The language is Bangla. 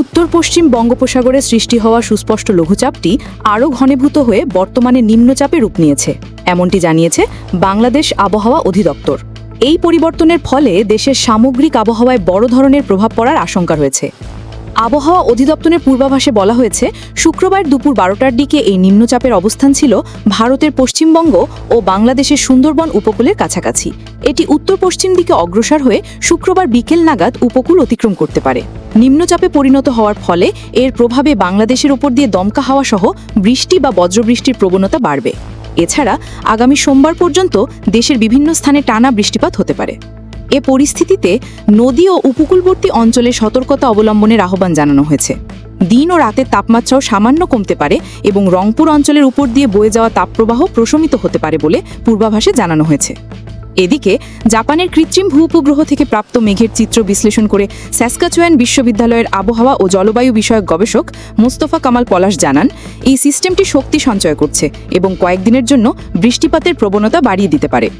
উত্তর পশ্চিম বঙ্গোপসাগরে সৃষ্টি হওয়া সুস্পষ্ট লঘুচাপটি আরও ঘনীভূত হয়ে বর্তমানে নিম্নচাপে রূপ নিয়েছে, এমনটি জানিয়েছে বাংলাদেশ আবহাওয়া অধিদপ্তর। এই পরিবর্তনের ফলে দেশের সামগ্রিক আবহাওয়ায় বড় ধরনের প্রভাব পড়ার আশঙ্কা রয়েছে। আবহাওয়া অধিদপ্তরের পূর্বাভাসে বলা হয়েছে, শুক্রবার দুপুর বারোটার দিকে এই নিম্নচাপের অবস্থান ছিল ভারতের পশ্চিমবঙ্গ ও বাংলাদেশের সুন্দরবন উপকূলের কাছাকাছি। এটি উত্তর পশ্চিম দিকে অগ্রসর হয়ে শুক্রবার বিকেল নাগাদ উপকূল অতিক্রম করতে পারে। নিম্নচাপে পরিণত হওয়ার ফলে এর প্রভাবে বাংলাদেশের ওপর দিয়ে দমকা হাওয়া সহ বৃষ্টি বা বজ্রবৃষ্টির প্রবণতা বাড়বে। এছাড়া আগামী সোমবার পর্যন্ত দেশের বিভিন্ন স্থানে টানা বৃষ্টিপাত হতে পারে। এ পরিস্থিতিতে নদী ও উপকূলবর্তী অঞ্চলে সতর্কতা অবলম্বনের আহ্বান জানানো হয়েছে। দিন ও রাতের তাপমাত্রাও সামান্য কমতে পারে এবং রংপুর অঞ্চলের উপর দিয়ে বয়ে যাওয়া তাপপ্রবাহ প্রশমিত হতে পারে বলে পূর্বাভাসে জানানো হয়েছে। এদিকে, জাপানের কৃত্রিম ভূউপগ্রহ থেকে প্রাপ্ত মেঘের চিত্র বিশ্লেষণ করে স্যাসকাচুয়ান বিশ্ববিদ্যালয়ের আবহাওয়া ও জলবায়ু বিষয়ক গবেষক মোস্তফা কামাল পলাশ জানান, এই সিস্টেমটি শক্তি সঞ্চয় করছে এবং কয়েকদিনের জন্য বৃষ্টিপাতের প্রবণতা বাড়িয়ে দিতে পারে।